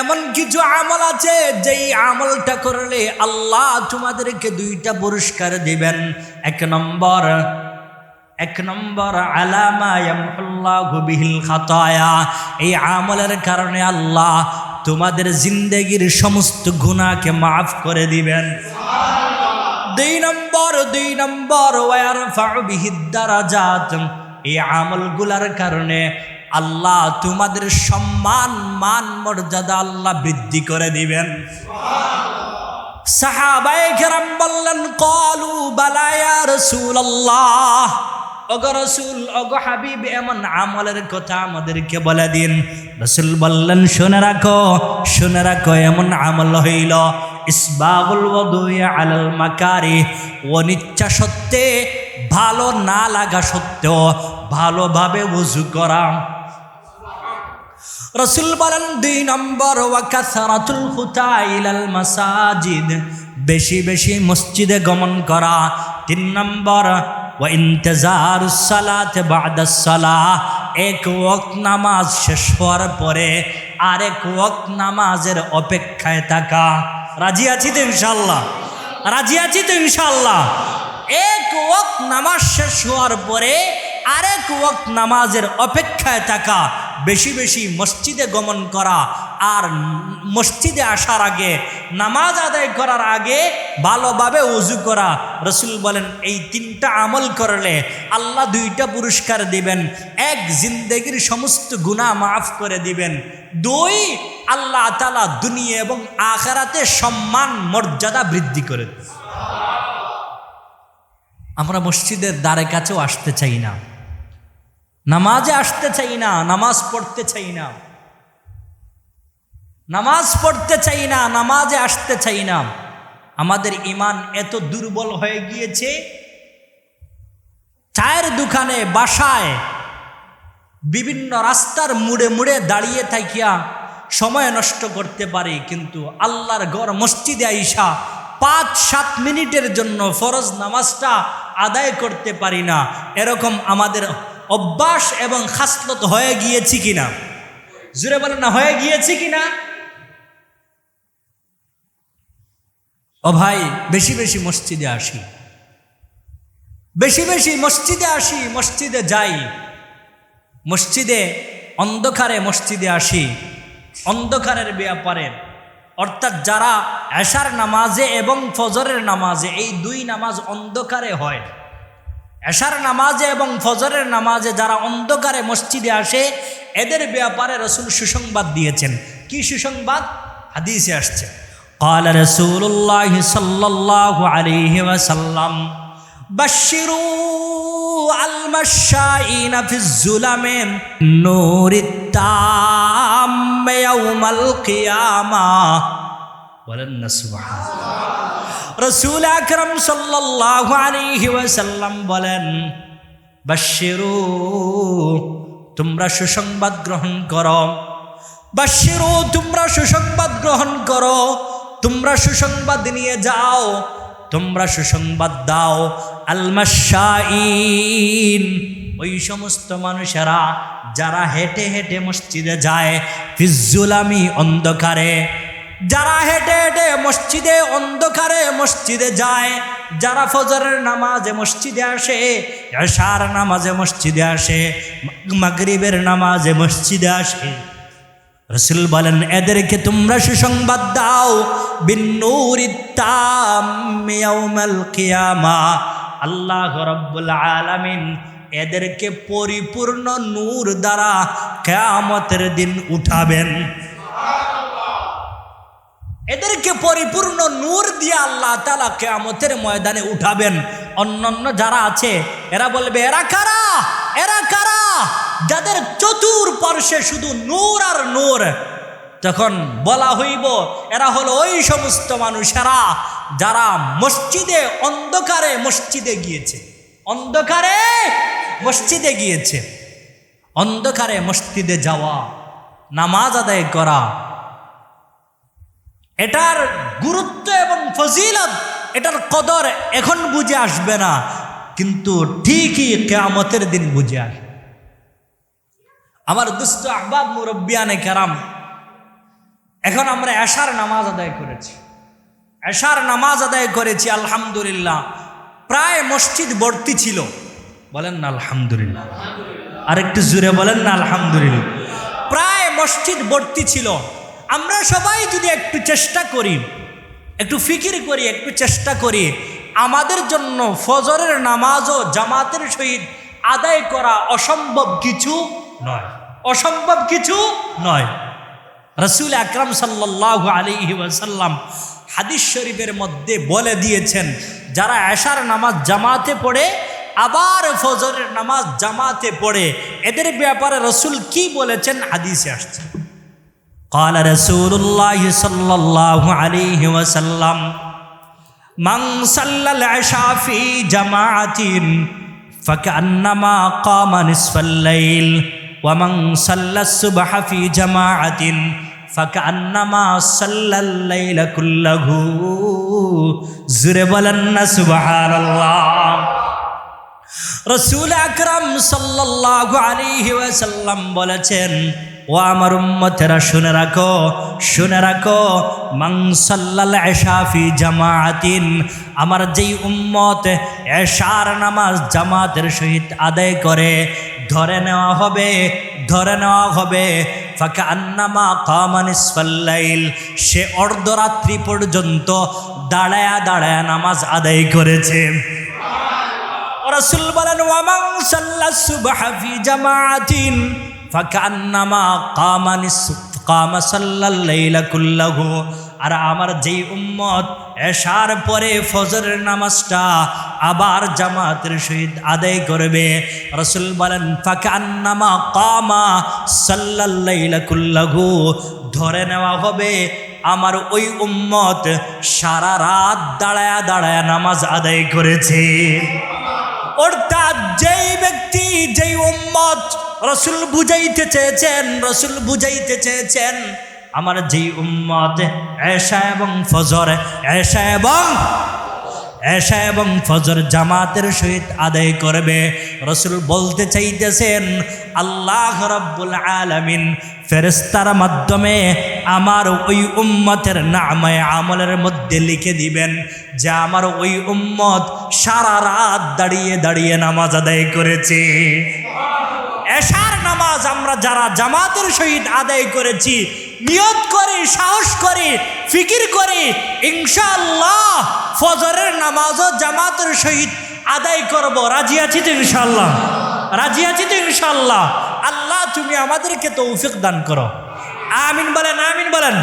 এমন কিছু আমল আছে, যেই আমলটা করলে আল্লাহ তোমাদেরকে দুইটা পুরস্কার দিবেন। এক নম্বর এক নম্বর আলামা ইয়ামহুল্লাহু বিহিল খাতায়া। এই আমলের কারণে আল্লাহ তোমাদের জিন্দেগির সমস্ত গুণাকে মাফ করে দিবেন। দুই নম্বর দুই নম্বর ওয়ার দারাজাত। এই আমলগুলার কারণে আল্লাহ তোমাদের সম্মান, মান, মর্যাদা আল্লাহ বৃদ্ধি করে দিবেন। সাহাবায়ে কেরাম বললেন, কলু বালায়া রাসূলুল্লাহ। ওগো রসুল, ওগো হাবিব, এমন আমলের কথা আমাদেরকে বলে দিন। রসুল বললেন, শুনে রাখো শুনে রাখো, এমন আমল হইল। ইসবাবুল ওদুই আলাল মাকারি, অনিচ্ছা সত্ত্বে, ভালো না লাগা সত্ত্বেও, ভালোভাবে উজু করা। রসুল বলেন, দুই নম্বর ওয়াকাসারাতুল খুতা ইলাল মাসাজিদ। বেশি বেশি মসজিদে গমন করা। তিন নম্বর, ওয়া ইন্তেজারুস সালাতে বাদাস সালাহ। এক ওয়াক্ত নামাজ শেষ হওয়ার পরে আরেক ওয়াক্ত নামাজের অপেক্ষায় থাকা। রাজি আছি তো ইনশাল্লাহ রাজি আছি তো ইনশাল্লাহ এক ওয়াক্ত নামাজ শেষ হওয়ার পরে আরেক ওয়াক্ত নামাজের অপেক্ষায় থাকা। বেশি বেশি মসজিদে গমন করা আর মসজিদে আসার আগে, নামাজ আদায় করার আগে ভালোভাবে উজু করা। রসুল বলেন, এই তিনটা আমল করলে আল্লাহ দুইটা পুরস্কার দিবেন। এক, জিন্দেগির সমস্ত গুণা মাফ করে দিবেন। দুই, আল্লাহ তালা দুনিয়া এবং আখারাতে সম্মান, মর্যাদা বৃদ্ধি করে আমরা মসজিদের দ্বারে কাছেও আসতে চাই না। নামাজে আসতে চাই না, নামাজ পড়তে চাই না। নামাজ পড়তে চাই না, নামাজে আসতে চাই না। আমাদের ইমান এত দুর্বল হয়ে গিয়েছে, চায়ের দোকানে, বাসায়, বিভিন্ন রাস্তার মুড়ে মুড়ে দাঁড়িয়ে থাকিয়া সময় নষ্ট করতে পারি, কিন্তু আল্লাহর গড় মসজিদে আইসা পাঁচ, সাত মিনিটের জন্য ফরজ নামাজটা আদায় করতে পারি না। এরকম আমাদের অভ্যাস এবং খাসলত হয়ে গিয়েছি কিনা? জুড়ে বলেন না, হয়ে গিয়েছি কিনা? ও ভাই, বেশি বেশি মসজিদে আসি। বেশি বেশি মসজিদে আসি, মসজিদে যাই। মসজিদে অন্ধকারে মসজিদে আসি। অন্ধকারের ব্যাপারে। অর্থাৎ যারা এশার নামাজে এবং ফজরের নামাজে এই দুই নামাজ অন্ধকারে হয়। এশার নামাজে এবং ফজরের নামাজে যারা অন্ধকারে মসজিদে আসে এদের ব্যাপারে রসুল সুসংবাদ দিয়েছেন কি সুসংবাদ হাদিসে আসছে قال رسول الله صلى الله عليه وسلم بشروا المشائين في الظلم نور التام يوم القيامة ولن سبحان রসুল আকরম সাল্লাহ ওয়াসাল্লাম বলেন বাশিরু তোমরা সুসংবাদ গ্রহণ করো। বাশিরু তোমরা সুসংবাদ গ্রহণ করো। তোমরা সুসংবাদ নিয়ে যাও। তোমরা সুসংবাদ দাও। আলমাশাইন ওই সমস্ত মানুষেরা যারা হেঁটে হেঁটে মসজিদে যায় ফিজুলামি অন্ধকারে যারা হেঁটে হেঁটে মসজিদে অন্ধকারে মসজিদে যায়, যারা ফজরের নামাজে মসজিদে আসে সার নামাজে মসজিদে আসে মাগরিবের নামাজে মসজিদে আসে। রসুল বলেন, এদেরকে তোমরা সুসংবাদ দাও আল্লাহ রব্বুল আলামিন এদেরকে পরিপূর্ণ নূর দ্বারা কেয়ামতের দিন উঠাবেন। এদেরকে পরিপূর্ণ নূর দিয়ে আল্লাহ তালা কেয়ামতের ময়দানে উঠাবেন। অন্যান্য যারা আছে, এরা বলবে, এরা কারা? এরা কারা? যাদের চতুর পার্শ্বে শুধু নূর আর নূর। তখন বলা হইব, এরা হলো ওই সমস্ত মানুষেরা যারা মসজিদে অন্ধকারে মসজিদে গিয়েছে। অন্ধকারে মসজিদে গিয়েছে। অন্ধকারে মসজিদে যাওয়া, নামাজ আদায় করা এটার গুরুত্ব এবং ফজিলত, এটার কদর এখন বুঝে আসবে না, কিন্তু ঠিকই কেয়ামতের দিন বুঝে আসবে। আমার দুষ্ট আহবাব মুরব্বিয়ানে কেরাম, এখন আমরা এশার নামাজ আদায় করেছি। এশার নামাজ আদায় করেছি, আলহামদুলিল্লাহ। প্রায় মসজিদ ভর্তি ছিল। বলেন না আলহামদুলিল্লাহ। আরেকটু জুড়ে বলেন না আলহামদুলিল্লাহ। প্রায় মসজিদ ভর্তি ছিল। আমরা সবাই যদি একটু চেষ্টা করি, একটু ফিকির করি, একটু চেষ্টা করি, আমাদের জন্য ফজরের নামাজও জামাতের সহিত আদায় করা অসম্ভব কিছু নয়। অসম্ভব কিছু নয়। রসুল আকরাম সাল্লাহ আলিহি ওয়াসাল্লাম হাদিস শরীফের মধ্যে বলে দিয়েছেন, যারা এশার নামাজ জামাতে পড়ে, আবার ফজরের নামাজ জামাতে পড়ে, এদের ব্যাপারে রসুল কি বলেছেন? হাদিসে আসছে। قال رسول الله صلى الله عليه وسلم من صلى العشاء في جماعة فكأنما قام نصف الليل ومن صلى الصبح في جماعة فكأنما صلى الليل كله زربلن سبحان الله রসুল আকরাম সাল্লাল্লাহু আলাইহি ওয়াসাল্লাম বলেছেন ও আমার উম্মতেরা শুনে রাখো শুনে রাখো। মাং এশাফি জামাআতিন আমার যেই উম্মত এশার নামাজ জামাতের সহিত আদায় করে ধরে নেওয়া হবে ধরে নেওয়া হবে। ফাঁকা আন্নামা কামানিস ফাল্লাইল সে অর্ধরাত্রি পর্যন্ত দাঁড়ায়া দাঁড়ায়া নামাজ আদায় করেছে। রসুল বলেন ওয়ামাং সাল্লা সুবহ ফি জামাআতিন ফাকান্নামা কামানিস কামা সাল্লাল লাইলা কুল্লাহু। আর আমার যেই উম্মত, এশার পরে ফজরের নামাজটা আবার জামাতের সহিত আদায় করবে। রসুল বলেন, ফাকান্নামা কামা সাল্লাল লাইলা কুল্লাহু। ধরে নেওয়া হবে, আমার ওই উম্মত সারা রাত দাঁড়ায়া দাঁড়ায়া নামাজ আদায় করেছে। অর্থাৎ যেই ব্যক্তি, যেই উম্মত রসুল বুঝাইতে চেয়েছেন, রসুল বুঝাইতে চেয়েছেন, আমার যেই উম্মত এশা এবং ফজর, এশা এবং এশা এবং ফজর জামাতের সহিত আদায় করবে। রসুল বলতে চাইতেছেন, আল্লাহ রব্বুল আলামিন ফেরেস্তার মাধ্যমে আমার ওই উম্মতের নামায় আমলের মধ্যে লিখে দিবেন যে আমার ওই উম্মত সারা রাত দাঁড়িয়ে দাঁড়িয়ে নামাজ আদায় করেছে। এশার নামাজ আমরা যারা জামাতের সহিত আদায় করেছি, নিয়ত করে, সাহস করে, ফিকির করে ইনশাল্লাহ ফজরের নামাজও জামাতের সহিত আদায় করব। রাজি আছি তো ইনশাল্লাহ রাজি আছি তো ইনশাল্লাহ আল্লাহ তুমি আমাদেরকে তৌফিক দান করো। আমিন বলেন আমিন বলেন।